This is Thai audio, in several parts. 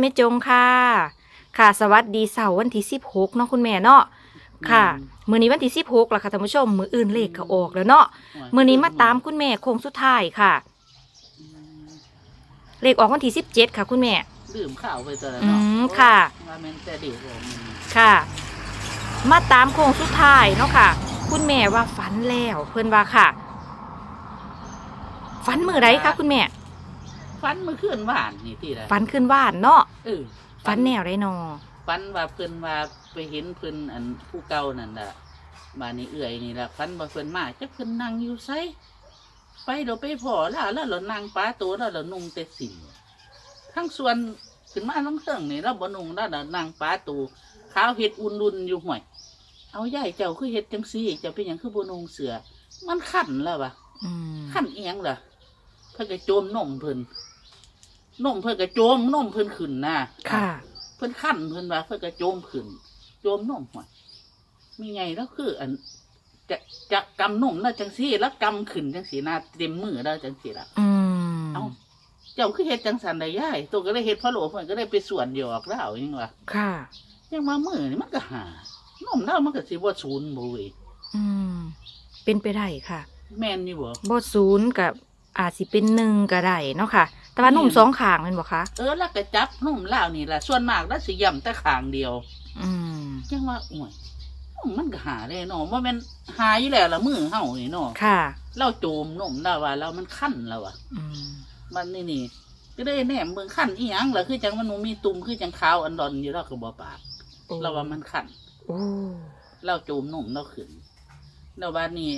แม่จงค่ะ ค่ะ สวัสดีเสาร์วันที่สิบหกเนาะคุณแม่เนาะค่ะมื้อนี้วันที่สิบหกแล้วค่ะท่านผู้ชมมื้ออื่นเลขก็ออกแล้วเนาะมื้อนี้มาตามคุณแม่โค้งสุดท้ายค่ะ เลขออกวันที่สิบเจ็ดค่ะ คุณแม่ดื่มข้าวไปตอนนั้นอืเนาะมค่ะว่าแมันแต่เด็กออกมันค่ะ มาตามโค้งสุดท้ายเนาะค่ะ คุณแม่ว่าฝันแล้วเพิ่นว่าค่ะฝันมื้อใดคะคุณแม่ ฟันเมื่อคืนหวานนี่ที่ไรฝันขึ้นว่านเนาะเออฝันแนวไรนอฟันว่าเพิ่นว่าไปเห็นเพิ่นอันผู้เก่านั่นแหละมานี่เอื่อยนี่แหละฟันว่าเพิ่นมาจักเพิ่นนั่งอยู่ไสไปเราไปพอแล้วแล้วเรานั่งป้าตัวแล้วเรานุ่งแต่สินทั้งส่วนขึ้นมาทั้งเทิงนี่เราบ่นุ่งแล้วเรานั่งป้าตูขาวเห็ดอุ่นรุนอยู่ห่วย เอาใหญ่เจ้าคือเห็ดจังซี่เจ้าเป็นหยังคือบ่นุ่งเสือ มันขันแล้ววะอืมขั้นเอียงล่ะเพิ่นก็โจมนมเพิ่น นมเพิ่นก็โจมนมเพิ่นขึ้นนะค่ะ เพิ่นขั้นเพิ่นว่าเพิ่นก็โจมขึ้น โจมนมหัวมีไงแล้วคือ อัน จะจะกำนมแล้วจังซี่แล้วกำขึ้นจังซี่นะเต็มมือแล้วจังซี่ล่ะอืมเอ้าเจ้าคือเฮ็ดจังสันได้ย่ายตัวก็เลยเฮ็ดพะโล้เพิ่นก็เลยไปสวนหยอกแล้วยังว่าค่ะ ยังมามือนี่มันก็หานมแล้วมันก็สิบ่ศูนย์บ่เว้ยอืม เป็นไปได้ค่ะ แม่นนี่บ่บทศูนย์กับ อาจสิเป็นหนึ่งก็ได้เนาะค่ะ แต่ว่าหนุ่มสองขางแมันบอกคะเออแล้วก็จับนมแล้วนี่ล่ะส่วนมากแล้วสิย่ำแต่ข้างเดียว อืมยังว่าโอ้ยมันก็หาได้เนาะว่ามันหาอยู่แล้วละมือเฮานี่เนาะค่ะเราโจมนมแล้วว่าเรามันขั้นแล้วอะอืมมันนี่นี่ก็ได้แหนมเบิ่งขั้นอีหยังล่ะคือจังมันบ่มีตุ่มคือจังขาวอันดอนอยู่แล้วก็บ่ปากโอ้เราว่ามันขั้นโอ้เราโจมนมเราขึ้นแล้วว่านี่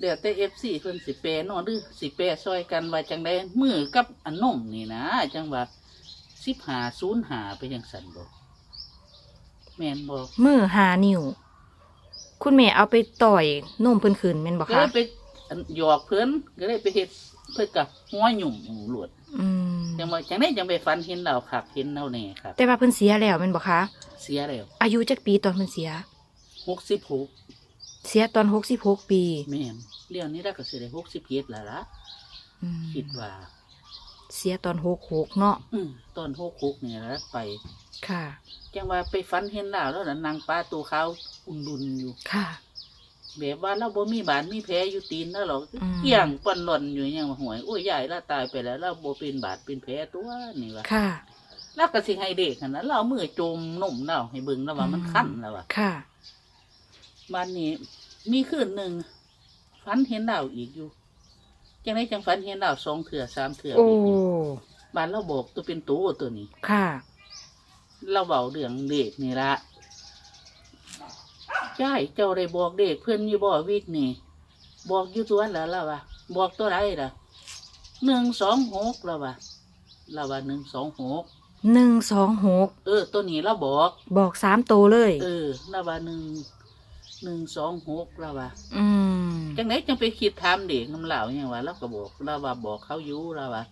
เดี๋ยวแต่ FC เพิ่นสิแปรเนาะหรือสิแปรซอยกันว่าจังได๋มือกับอันนมนี่นะจังว่า15 05ไปจังซั่นบ่แม่นบ่มือหานิ้วคุณแม่เอาไปต่อยนมเพิ่นคืนแม่นบอกก็คะเลยไปอันหยอกเพื่อนก็เลยไปเฮ็ดเพื่อกับหัวหยุ่มหลวดอืมจังว่าจังได้จังไปฟันเห็นเราขับเห็นเราแน่ครับ แต่ว่าเพิ่นเสียแล้วแม่นบอกคะ เสียแล้วอายุจักปีตอนเพิ่นเสียหกสิบหก เสียตอนหกสิบหกปีแม่นเรื่องนี้ได้ก็สิได้หกสิบเจ็ดแล้วล่ะอืมคิดว่า เสียตอนหกหกเนาะอืมตอนหกหกเนี่ยแล้วไปค่ะ จังว่าไปฟันเห็นเราแล้วน่ะนางปลาตัวขาวอุ่นดุนอยู่ ค่ะ แบบว่าเราบ่มีบาดมีแผลอยู่ตีนแล้วหรอกอืม เกี่ยงปันหล่อนอยู่ยังว่าหวยโอ้ยใหญ่ละตายไปแล้วเราบ่เป็นบาดเป็นแผลตัวนี่ว่าค่ะ แล้วก็สิให้เด็กหั่นนะเราเอามือโจมนมเราให้เบิ่งแล้วว่ามันคันแล้วว่าค่ะ วันนี้ มีคืนหนึ่งฝันเห็นดาวอีกอยู่จังได้จังฝันเห็นดาวสองเถื่อสามเถื่อโอ้ อีกอยู่บ้านเราบอกตัวเป็นตัวตัวนี้ ค่ะ เราเบาเรื่องเด็กนี่ละใช่เจ้าได้บอกเด็กเพื่อนอยู่บ่วิกนี่ บอกอยู่ตัวแล้วล่ะวะบอกตัวไรล่ะหนึ่งสองหกแล้ววะเราว่าหนึ่งสองหกหนึ่งสองหกเออ ตัวนี้เราบอก บอกสามโตวเลย เออเราว่าหนึ่ง หนึ่งสองหกเราว่าอืมจังไหนจังไปคิดถามเด็กน้ำเหล่าอย่างว่าเราก็บอกเราว่าบอกเขาอยู่เราว่า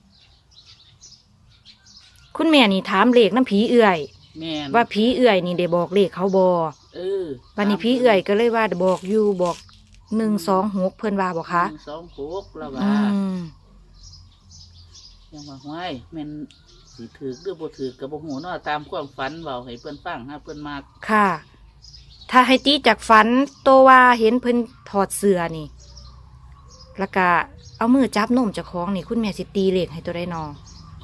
คุณแม่นี่ถามเลขน้ำผีเอื่อย แม่นว่าผีเอื่อยนี่ได้บอกเลขเขาบอเออวันนี้ผีเอื่อยก็เลยว่าบอกอยู่บอกหนึ่งสองหกเพิ่นว่าบอกคะหนึ่งสองหกเราอืว่ามยังว่าห้วยแม่นสิถือหรือบ่ถือกับบ่หูเนาะตามความฝันเบาให้เพิ่นฟังฮะเพิ่นมากค่ะ ถ้าให้ตีจากฝันโตว่าเห็นเพิ่นถอดเสื้อนี่ แล้วก็เอามือจับนมเจากของนี่ คุณแม่สิตีเลขให้ตัวได้นอ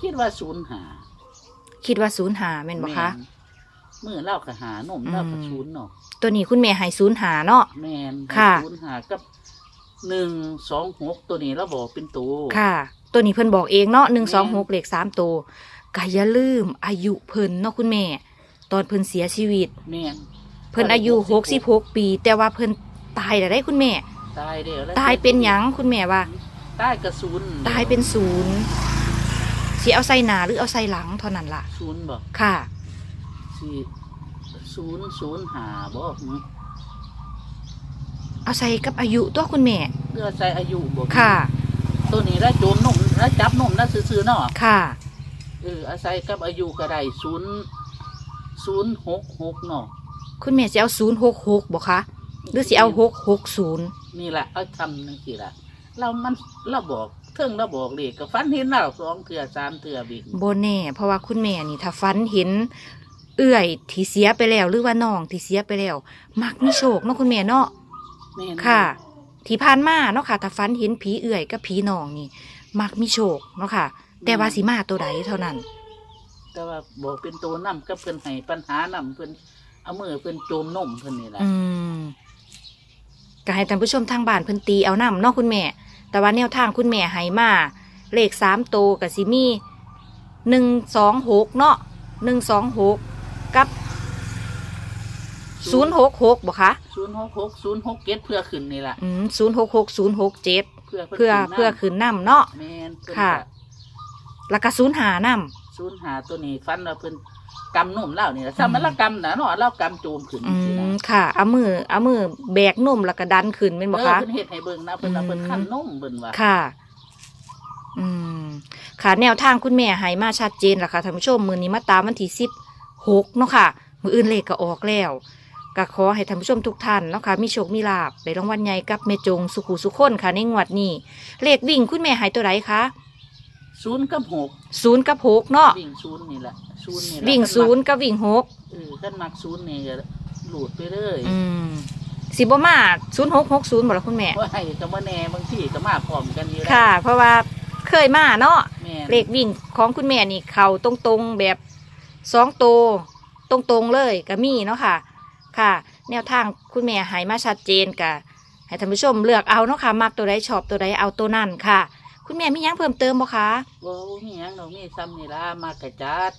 คิดว่าศูนย์หาคิดว่าศูนย์หาแม่นบ่คะแม่นมือเล่าก็หานมเล่าก็อืมศูนย์เนาะตัวนี้คุณแม่ให้ศูนย์หาเนาะ แม่นค่ะ ศูนย์หากับหนึ่งสองหกตัวนี้เราบอกเป็นตัว ค่ะ ตัวนี้เพิ่นบอกเองเนาะหนึ่งสองหกเลขสามตัวก็อย่าลืมอายุเพิ่นเนาะคุณแม่ ตอนเพิ่นเสียชีวิต แม่น เพิ่นอายุหกสิบหกปี แต่ว่าเพิ่นตายแล้วได้คุณแม่ ตายเด้อแล้วตายเป็นหยังคุณแม่ว่า ตายกระสุนตายเป็นศูนย์สิเอาใส่หนาหรือเอาใส่หลังเท่านั้นล่ะ ศูนย์บ่ค่ะสี่ศูนย์ศูนย์หาบ่หือเอาใส่กับอายุตัวคุณแม่ เพื่อใช้อายุบ่ค่ะ ตัวนี้แล้วโจมนมแล้วจับนมแล้วซื้อๆเนาะ ค่ะ เอออาศัยกับอายุก็ได้ศูนย์ศูนย์หกหกเนาะ คุณแม่สิเอาศูนย์หกหกบอกคะหรือสิเอาหกหกศูนย์นี่แหละเอาทำนั่นสิละเรามันเราบอกเทิงเราบอกเลขก็ฝันเห็นเราสองเถื่อสามเถื่อบิกโบแน่เพราะว่าคุณแม่นี่ถ้าฟันเห็น เอื้อยที่เสียไปแล้ว หรือว่าน้องที่เสียไปแล้ว มักมีโชคเนาะคุณแม่เนาะแม่นค่ะ ที่ผ่านมาเนาะค่ะถ้าฟันเห็นผีเอื่อยกับผีน้องนี่ มักมีโชคเนาะค่ะ แต่ว่าสิมาตัวใดเท่านั้น แต่ว่าบอกเป็นตัวนํก็เพิ่นให้ปัญหานํเพิ่น เอามือเพิ่นโจมนมเพิ่นนี่แหละอืมก็ให้ท่านผู้ชมทางบ้านเพิ่นตีเอานำเนาะคุณแม่ แต่ว่าแนวทางคุณแม่ให้มา เลขสามโตวกับสิมีหนึ่งสองหกเนาะหนึ่งสองหกกับศูนย์หกหกบ่คะศูนย์หกหกศูนย์หกเจ็ดเพื่อขึ้นนี่แหละอืมศูนย์หกหกศูนย์หกเจ็ดเพื่อเพื่อเพื่อขึ้นนำเนาะ แม่นเพิ่นค่ะแล้วก็ศูนย์หานำศูนย์หาตัวนี้ฟันว่าเพิ่น กำนุ่มเล่านี่แหละซ้ำมันละกำนะเนาะเล่ากำโจมขึ้นอืสินะมค่ะเอามือเอามือแบกนุ่มแล้วก็ดันขึ้นเป็นบ่เออคะ เพิ่นเฮ็ดให้เบิ่งนะเพิ่นว่าอืมเพิ่นขั้นนุ่มเบิ่นว่า ค่ะ อืม ค่ะ แนวทางคุณแม่ให้มาชัดเจนแล้วค่ะท่านผู้ชม มือนี้มาตามวันที่สิบหกเนาะค่ะ มืออื่นเลขก็ออกแล้วก็ขอให้ท่านผู้ชมทุกท่านเนาะค่ะ มีโชค มีลาบไปรางวัลใหญ่กับเมจงสุขุสุขคนค่ะ ในงวดนี้ เลขวิ่งคุณแม่ใหายตัวไหนคะ ศูนย์กับหกศูนย์กับหกเนาะวิ่งศูนย์นี่แหละศูนย์นี่แหละวิ่งคัมักศูนย์กับวิ่งหกเออขั้นมักศูนย์นี่ก็หลุดไปเลยอืมสิบมาศูนย์หกหกศูนย์บอกแล้วคุณแม่ว่าให้ก็บ่แน่บางทีก็มาพร้อมกันอยู่แล้วค่ะ เพราะว่าเคยมาเนาะแม่นเลขวิ่งของคุณแม่นี่เขาตรงๆแบบสองตัวตรงๆเลยก็มีเนาะค่ะ ค่ะ แนวทางคุณแม่ใหายมาชัดเจนกะให้ท่านผู้ชมเลือกเอาเนาะค่ะมักตัวใดชอบตัวใดเอาตัวนั่นค่ะ คุณแม่มีหยังเพิ่มเติมบ่คะบ่มีหยังดอกมีซ้ำนี่ล่ะมากระจัด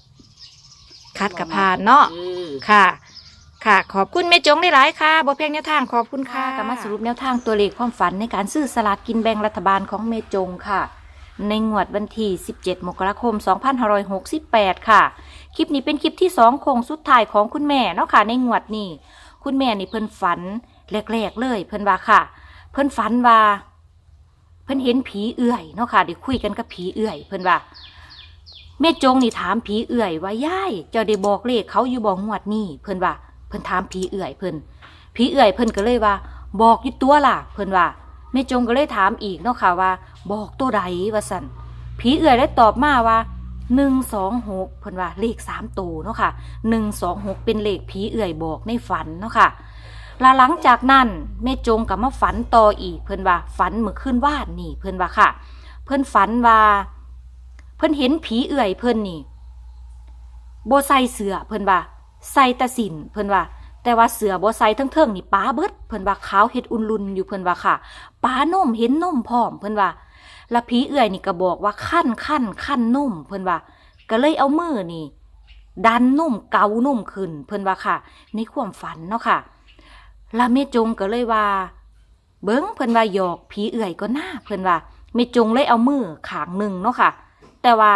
คัดกับผ่านเนาะเออ ค่ะ ค่ะ ขอบคุณแม่จงได้หลายๆค่ะบ่เพียงแนวทางขอบคุณค่ะกลับมาสรุปแนวทางตัวเลขความฝันในการซื้อสลากกินแบ่งรัฐบาลของแม่จงค่ะ ในงวดวันที่ 17 มกราคม 2568 ค่ะ คลิปนี้เป็นคลิปที่ 2 โคงสุดท้ายของคุณแม่เนาะค่ะ ในงวดนี้ คุณแม่นี่เพิ่นฝันแรกๆเลย เพิ่นว่าค่ะ เพิ่นฝันว่า เพิ่นเห็นผีเอื่อยเนาะค่ะได้คุยกันกับผีเอื่อย เพิ่นว่าแม่จงนี่ถามผีเอื่อยว่ายายเจ้าได้บอกเลขเขาอยู่บ่งวดนี้เพิ่นว่า เพิ่นถามผีเอื่อยเพิ่นผีเอื่อยเพิ่นก็เลยว่า บอกอยู่ตัวล่ะ เพิ่นว่าแม่จงก็เลยถามอีกเนาะค่ะว่า บอกตัวใดว่าสั่นผีเอื่อยได้ตอบมาว่าหนึ่งสองหกเพิ่นว่าเลขสามตัวเนาะค่ะหนึ่งสองหกเป็นเลขผีเอื่อยบอกในฝันเนาะค่ะ และหลังจากนั้นแม่จงกับมาฝันต่ออีก เพิ่นว่าฝันเมื่อคืนวานนี่ เพิ่นว่าค่ะ เพิ่นฝันว่า เพิ่นเห็นผีเอื่อยเพิ่นนี่โบใส่เสือเพิ่นว่าใส่ตะสินเพิ่นว่า แต่ว่าเสือโบ่ใส่ทั้งเทิงนี่ป้าเบิดเพิ่นว่าขาวเฮ็ดอุ่นลุนอยู่เพิ่นว่าค่ะป้านมเห็นนมพร้อมเพิ่นว่าแล้วผีเอื่อยนี่ก็บอกว่าขั้นขั้นขั้นนุ่มเพิ่นว่า ก็เลยเอามือนี่ ดันนุ่มเกานุ่มขึ้น เพิ่นว่าค่ะ ในความฝันเนาะค่ะ แล้วแม่จงก็เลยว่า เบิ้งเพิ่นว่าหยอกผีเอื่อยก็หน่าเพิ่นว่าแม่จงเลยเอามือขางหนึ่งเนาะค่ะ แต่ว่า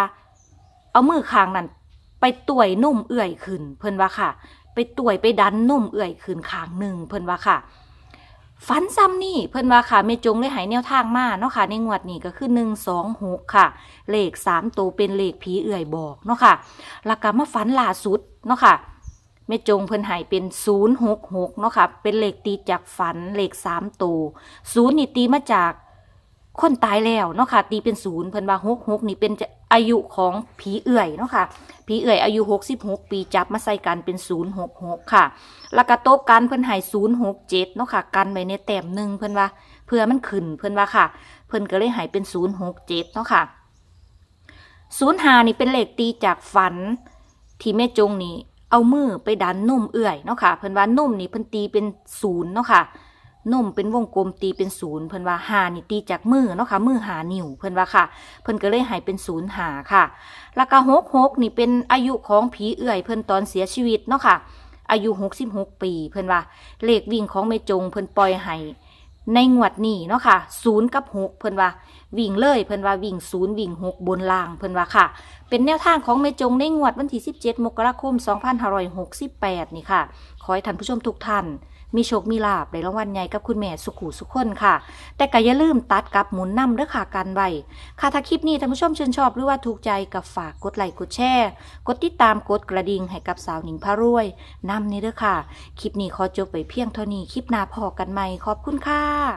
เอามือข้างนั้นไปต่วยนุ่มเอื่อยขึ้น เพิ่นว่าค่ะ ไปต่วยไปดันนุ่มเอื่อยขึ้นข้างหนึ่งเพิ่นว่าค่ะฝันซ้ำนี่เพิ่นว่าค่ะเมจงเลยหายแนวทางมาเนาะค่ะในงวดนี้ก็คือหนึ่งสองหกค่ะ เลขสามตัวเป็นเลขผีเอื่อยบอกเนาะค่ะแล้วก็มาฝันล่าสุดเนาะค่ะ เมจงเพิ่นหายเป็นศูนย์หกหกเนาะค่ะ เป็นเลขตีจากฝันเลขสามตัวศูนย์นี่ตีมาจากคนตายแล้วเนาะค่ะ ตีเป็นศูนย์เพิ่นว่าหกหกนี่เป็นอายุของผีเอื่อยเนาะค่ะ ผีเอื่อยอายุหกสิบหกปีจับมาใส่กันเป็นศูนย์หกหกค่ะ แล้วก็โต๊ะกันเพิ่นให้ศูนย์หกเจ็ดเนาะค่ะ กันไว้ในแต้มหนึ่งเพิ่นว่าเพื่อมันขึ้นเพิ่นว่าค่ะ เพิ่นก็เลยให้เป็นศูนย์หกเจ็ดเนาะค่ะศูนย์หานี่เป็นเลขตีจากฝันที่แม่จงนี่ เอามือไปดันนุ่มเอื่อยเนาะค่ะเพิ่นว่านุ่มนี่เพิ่นตีเป็นศูนย์เนาะค่ะนุ่มเป็นวงกลมตีเป็นศูนย์เพิ่นว่าหานี่ตีจากมือเนาะค่ะมือหานิ้วเพิ่นว่าค่ะ เพิ่นก็เลยให้เป็นศูนย์หาค่ะ แล้วก็หกหกนี่เป็นอายุของผีเอื่อย เพิ่นตอนเสียชีวิตเนาะค่ะ อายุหกสิบหกปี เพิ่นว่าเลขวิ่งของแม่จงเพิ่นปล่อยให้ ในงวดนี้เนาะค่ะศูนย์กับหกเพิ่นว่า วิ่งเลยเพิ่นว่าวิ่งศูนย์วิ่งหกบนล่างเพิ่นว่าค่ะ เป็นแนวทางของเมจงในงวดวันที่ 17 มกราคม 2568 นี่ค่ะ ขอให้ท่านผู้ชมทุกท่าน มีโชค มีลาบในรางวัลใหญ่กับคุณแม่สุขุสุขคนค่ะ แต่ก็อย่าลืมตัดกับหมุนนำเด้อค่ะกันไว้ค่ะถ้าคลิปนี้ท่านผู้ชมชื่นชอบหรือว่าถูกใจกับฝากกดไลค์กดแชร์กดติดตามกดกระดิ่งให้กับสาวหนิงพารวยนำนี่เด้อค่ะ คลิปนี้ขอจบไปเพียงเท่านี้คลิปหน้าพอกันใหม่ขอบคุณค่ะ